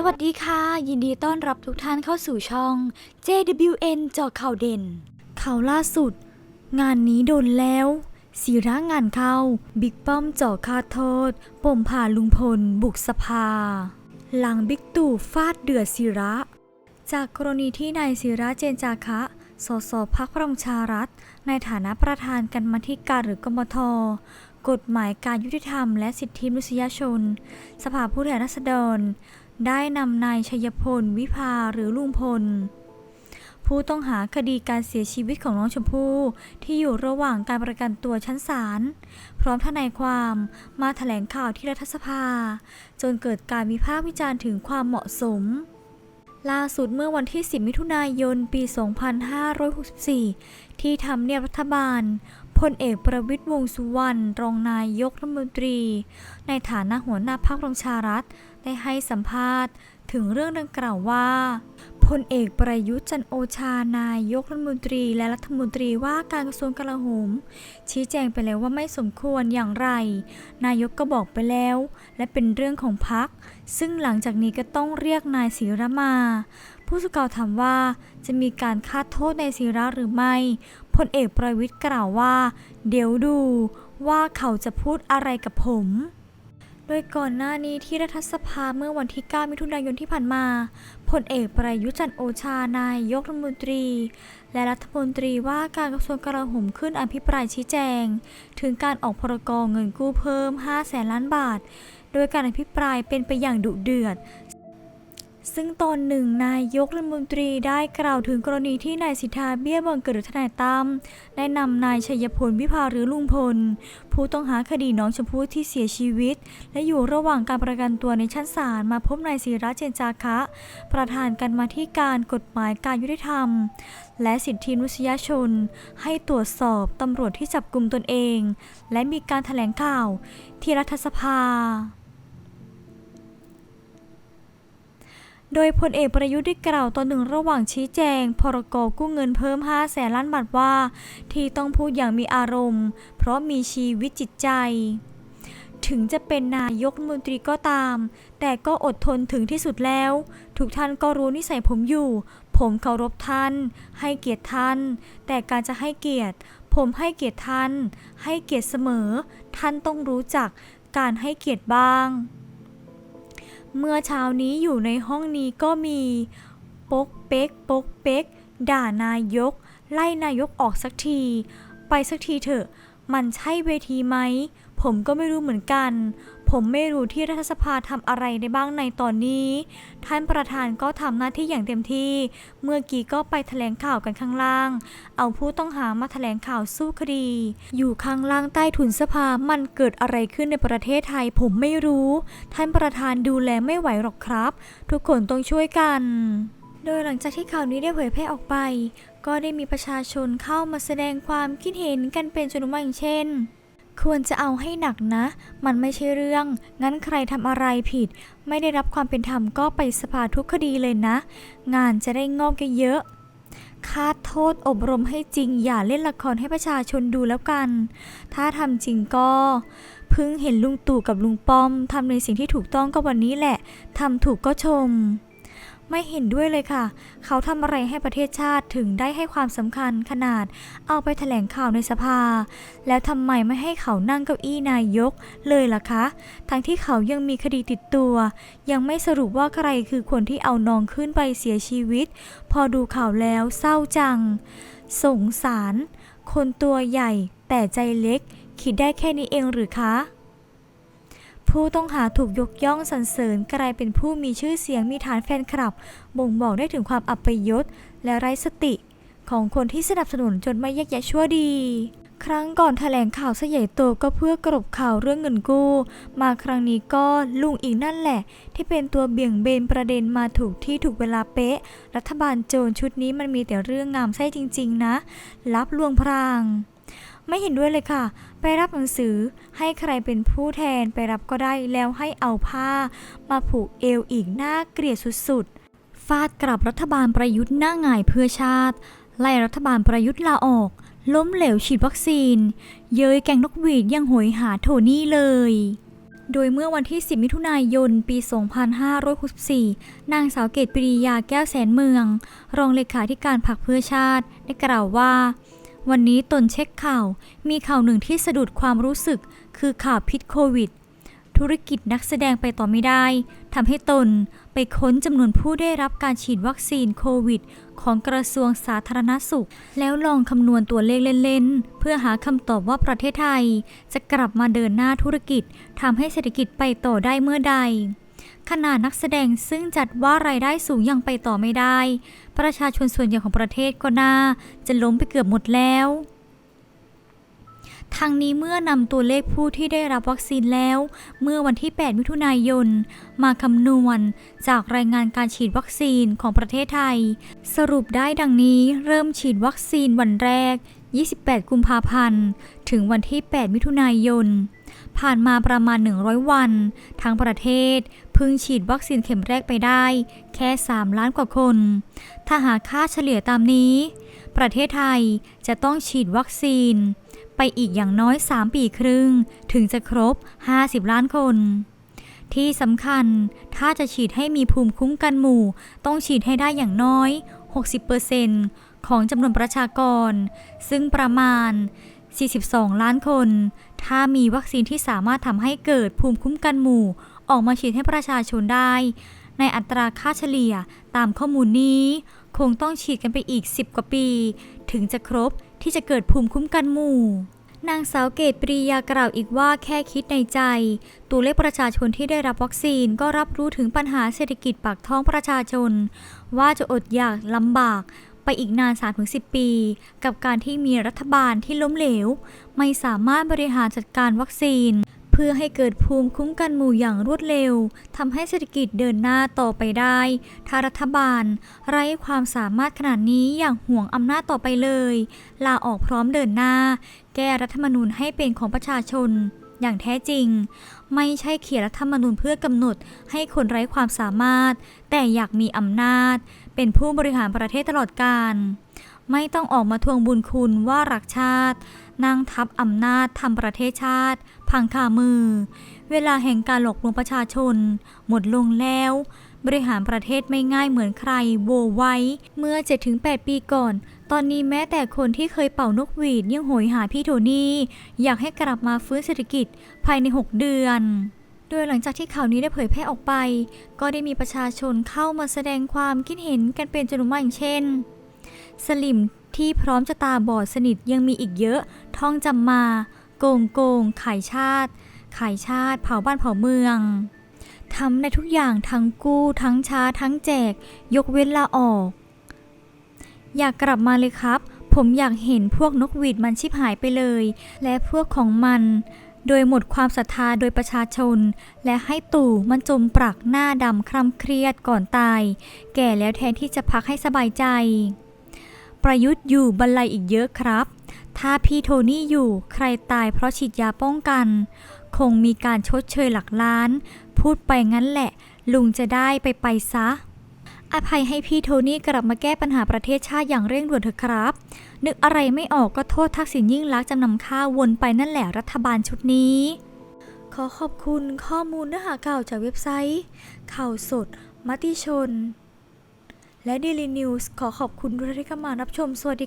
สวัสดีค่ะ ยินดีต้อนรับทุกท่านเข้าสู่ช่อง JWN จาะข่าวเด่น ข่าวล่าสุด งานนี้โดนแล้วศิระงานเข้า บิ๊กป้อมเจาะคาโทษปมผ่าลุงพล บุกสภา หลังบิ๊กตู่ฟาดเดือดศิระ จากกรณีที่นายศิระเจนจาคะ สสพักพลังชารัฐ ในฐานะประธานกันมาธิการหรือกมทกฎหมายการยุติธรรมและสิทธิมนุษยชน สภาผู้แทนราษฎร ได้นำนายชัยพล วิภาหรือลุงพล ผู้ต้องหาคดีการเสียชีวิตของน้องชมพู่ที่อยู่ระหว่างการประกันตัวชั้นศาลพร้อมทนายความมาแถลงข่าวที่รัฐสภา จนเกิดการวิพากษ์วิจารณ์ถึงความเหมาะสมล่าสุดเมื่อวันที่ 10 มิถุนายน ปี 2564 ที่ทำเนียบรัฐบาล พลเอกประวิตยวงสุวรรณ รองนายกรัฐมนตรี ในฐานะหัวหน้าพรรคประชารัฐ ได้ให้สัมภาษณ์ถึงเรื่องดังกล่าวว่าพลเอกประยุทธ์จันโอชานายกรัฐมนตรีและรัฐมนตรีว่าการกระทรวงกลาโหม ชี้แจงไปแล้วว่าไม่สมควรอย่างไร นายกก็บอกไปแล้ว และเป็นเรื่องของพัก ซึ่งหลังจากนี้ก็ต้องเรียกนายศิระมา ผู้สื่อข่าวถามว่าจะมีการคาดโทษนายศิระหรือไม่พลเอกประวิทย์กล่าวว่า เดี๋ยวดูว่าเขาจะพูดอะไรกับผม โดยก่อนหน้านี้ที่รัฐสภาเมื่อวันที่ 9 มิถุนายนที่ผ่านมาพลเอกประยุจันโอชานายกรัฐมนตรี และรัฐมนตรีว่าการกระทรวงกลาโหมขึ้นอภิปรายชี้แจง ถึงการออกพรกรเงินกู้เพิ่ม 5 แสนล้านบาท โดยการอภิปรายเป็นไปอย่างดุเดือด ซึ่งตอนหนึ่งนายกรัฐมนตรีได้กล่าวถึงกรณีที่นายสิทธาเบี้ยบังเกิดหรือทนายตั้มได้นำนายชัยพลวิภาหรือลุงพล ผู้ต้องหาคดีน้องชมพู่ที่เสียชีวิต และอยู่ระหว่างการประกันตัวในชั้นศาลมาพบนายศิระเจนจาคะ ประธานกันมาที่การกฎหมายการยุติธรรม และสิทธิมนุษยชน ให้ตรวจสอบตำรวจที่จับกลุ่มตนเอง และมีการแถลงข่าวที่รัฐสภา โดยพลเอกประยุทธ์ได้กล่าวตอนหนึ่งระหว่างชี้แจง พรกกู้เงินเพิ่ม 5 แสนล้านบาทว่า ที่ต้องพูดอย่างมีอารมณ์ เพราะมีชีวิตจิตใจ ถึงจะเป็นนายกมนตรีก็ตาม แต่ก็อดทนถึงที่สุดแล้ว ทุกท่านก็รู้นิสัยผมอยู่ ผมเคารพท่าน ให้เกียรติท่าน แต่การจะให้เกียรติ ผมให้เกียรติท่าน ให้เกียรติเสมอ ท่านต้องรู้จักการให้เกียรติบ้าง เมื่อเช้านี้อยู่ในห้องนี้ก็มีปกเป๊กปกเป๊กด่านายก ไล่นายกออกสักที ไปสักทีเถอะ มันใช่เวทีไหม ผมก็ไม่รู้เหมือนกัน ผมไม่รู้ที่รัฐสภาทำอะไรได้บ้างในตอนนี้ ท่านประธานก็ทำหน้าที่อย่างเต็มที่ เมื่อกี้ก็ไปแถลงข่าวกันข้างล่าง เอาผู้ต้องหามาแถลงข่าวสู้คดี อยู่ข้างล่างใต้ถุนสภามันเกิดอะไรขึ้นในประเทศไทย ผมไม่รู้ ท่านประธานดูแลไม่ไหวหรอกครับ ทุกคนต้องช่วยกัน โดยหลังจากที่ข่าวนี้ได้เผยแพร่ออกไป ก็ได้มีประชาชนเข้ามาแสดงความคิดเห็นกันเป็นจำนวนมากอย่างเช่น ควรจะเอาให้หนักนะ มันไม่ใช่เรื่อง งั้นใครทำอะไรผิด ไม่ได้รับความเป็นธรรมก็ไปสภาทุกคดีเลยนะ งานจะได้งอกเยอะๆคาดโทษอบรมให้จริงอย่าเล่นละครให้ประชาชนดูแล้วกัน ถ้าทำจริงก็เพิ่งเห็นลุงตู่กับลุงป้อมทำในสิ่งที่ถูกต้องก็วันนี้แหละทำถูกก็ชม ไม่เห็นด้วยเลยค่ะ เขาทำอะไรให้ประเทศชาติถึงได้ให้ความสำคัญขนาด เอาไปแถลงข่าวในสภา แล้วทำไมไม่ให้เขานั่งเก้าอี้นายกเลยล่ะคะ ทั้งที่เขายังมีคดีติดตัว ยังไม่สรุปว่าใครคือคนที่เอาน้องขึ้นไปเสียชีวิต พอดูข่าวแล้วเศร้าจัง สงสาร คนตัวใหญ่แต่ใจเล็ก คิดได้แค่นี้เองหรือคะ ผู้ต้องหาถูกยกย่องสรรเสริญกลายเป็นผู้มีชื่อเสียงมีฐานแฟนคลับ บ่งบอกได้ถึงความอัปยศและไร้สติ ของคนที่สนับสนุนจนไม่แยกแยะชั่วดี ครั้งก่อนแถลงข่าวซะใหญ่โตก็เพื่อกรบข่าวเรื่องเงินกู้ มาครั้งนี้ก็ลุงอีกนั่นแหละ ที่เป็นตัวเบี่ยงเบนประเด็นมาถูกที่ถูกเวลาเป๊ะ รัฐบาลโจรชุดนี้มันมีแต่เรื่องงามไส้จริง ๆ นะ รับลวงพราง ไม่เห็นด้วยเลยค่ะ ไปรับหนังสือให้ใครเป็นผู้แทนไปรับก็ได้แล้วให้เอาผ้า มาผูกเอวอีกหน่าเกลียดสุดๆ ฟาดกลับรัฐบาลประยุทธ์หน้าหงายเพื่อชาติ ไล่รัฐบาลประยุทธ์ลาออก ล้มเหลวฉีดวัคซีน เย้ยแกงนกหวีดยังโหยหาโทนี่เลยโดยเมื่อวันที่ 10 มิถุนายน ปี 2564 นางสาวเกตปรียาแก้วแสนเมือง รองเลขาธิการพรรคเพื่อชาติ ได้กล่าวว่า วันนี้ตนเช็คข่าว มีข่าวหนึ่งที่สะดุดความรู้สึก คือข่าวพิษโควิด ธุรกิจนักแสดงไปต่อไม่ได้ทำให้ตนไปค้นจำนวนผู้ได้รับการฉีดวัคซีนโควิด ของกระทรวงสาธารณสุข แล้วลองคำนวณตัวเลขเล่นๆ เพื่อหาคำตอบว่าประเทศไทย จะกลับมาเดินหน้าธุรกิจทำให้เศรษฐกิจไปต่อได้เมื่อใด ขนาดนักแสดงซึ่งจัดว่ารายได้สูงยังไปต่อไม่ได้ ประชาชนส่วนใหญ่ของประเทศก็น่า จะล้มไปเกือบหมดแล้วทางนี้เมื่อนำตัวเลขผู้ที่ได้รับวัคซีนแล้ว เมื่อวันที่ 8 มิถุนายน มาคำนวณ จากรายงานการฉีดวัคซีนของประเทศไทย สรุปได้ดังนี้เริ่มฉีดวัคซีนวันแรก 28 กุมภาพันธ์ ถึงวันที่ 8 มิถุนายน ผ่านมาประมาณ 100 วัน ทั้งประเทศ พิ่งฉีดวัคซีนเข็มแรกไปได้ แค่ 3 ล้านกว่าคน ถ้าหากค่าเฉลี่ยตามนี้ ประเทศไทยจะต้องฉีดวัคซีน ไปอีกอย่างน้อย 3 ปีครึ่ง ถึงจะครบ 50 ล้านคน ที่สำคัญถ้าจะฉีดให้มีภูมิคุ้มกันหมู่ ต้องฉีดให้ได้อย่างน้อย 60%ของจำนวนประชากร ซึ่งประมาณ42 ล้านคน ถ้ามีวัคซีนที่สามารถทำให้เกิดภูมิคุ้มกันหมู่ ออกมาฉีดให้ประชาชนได้ ในอัตราค่าเฉลี่ยตามข้อมูลนี้ คงต้องฉีดกันไปอีก 10 กว่าปี ถึงจะครบที่จะเกิดภูมิคุ้มกันหมู่ นางสาวเกตปรียากล่าวอีกว่าแค่คิดในใจ ตัวเลขประชาชนที่ได้รับวัคซีนก็รับรู้ถึงปัญหาเศรษฐกิจปากท้องประชาชน ว่าจะอดอยากลำบากไปอีกนาน 3-10 ปี กับการที่มีรัฐบาลที่ล้มเหลว ไม่สามารถบริหารจัดการวัคซีน พื่อให้เกิดภูมิคุ้มกันหมู่อย่างรวดเร็วทำให้เศรษฐกิจเดินหน้าต่อไปได้ ถ้ารัฐบาล ไร้ความสามารถขนาดนี้อย่างห่วงอำนาจต่อไปเลย ลาออกพร้อมเดินหน้า แก้รัฐธรรมนูญให้เป็นของประชาชน อย่างแท้จริง ไม่ใช่เขียนรัฐธรรมนูญเพื่อกำหนดให้คนไร้ความสามารถ แต่อยากมีอำนาจ เป็นผู้บริหารประเทศตลอดกาล ไม่ต้องออกมาทวงบุญคุณว่ารักชาติ นั่งทับอำนาจทำประเทศชาติ พังคามือ เวลาแห่งการหลอกลวงประชาชน หมดลงแล้ว บริหารประเทศไม่ง่ายเหมือนใคร โวไว้ เมื่อ 7-8 ปีก่อน ตอนนี้แม้แต่คนที่เคยเป่านกหวีดยังโหยหาพี่โทนี่ อยากให้กลับมาฟื้นเศรษฐกิจภายใน 6 เดือนโดยหลังจากที่ข่าวนี้ได้เผยแพร่ออกไป ก็ได้มีประชาชนเข้ามาแสดงความคิดเห็นกันเป็นจำนวนมากอย่างเช่น สลิมที่พร้อมจะตาบอดสนิทยังมีอีกเยอะ ท่องจำมา โกงโกงขายชาติขายชาติเผาบ้านเผาเมืองทำในทุกอย่างทั้งกู้ทั้งช้าทั้งแจก ยกเว้นลาออก อยากกลับมาเลยครับ ผมอยากเห็นพวกนกหวีดมันชิบหายไปเลย และพวกของมัน โดยหมดความศรัทธาโดยประชาชน และให้ตู่มันจมปรักหน้าดำคร่ำเครียดก่อนตาย แก่แล้วแทนที่จะพักให้สบายใจ ประยุทธ์อยู่บรรลัยอีกเยอะครับ ถ้าพี่โทนี่อยู่ใครตายเพราะฉีดยาป้องกัน คงมีการชดเชยหลักล้าน พูดไปงั้นแหละ ลุงจะได้ไปไปซะ อภัยให้พี่โทนี่กลับมาแก้ปัญหาประเทศชาติอย่างเร่งด่วนเถอะครับ นึกอะไรไม่ออกก็โทษทักษิณยิ่งลักษณ์จำนำข้าววนไปนั่นแหละรัฐบาลชุดนี้ ขอขอบคุณข้อมูลเนื้อหาข่าจากเว็บไซต์ ข่าวสด มติชน และ Daily News ขอขอบคุณทุกท่านที่เข้ามารับชม สวัสดีค่ะ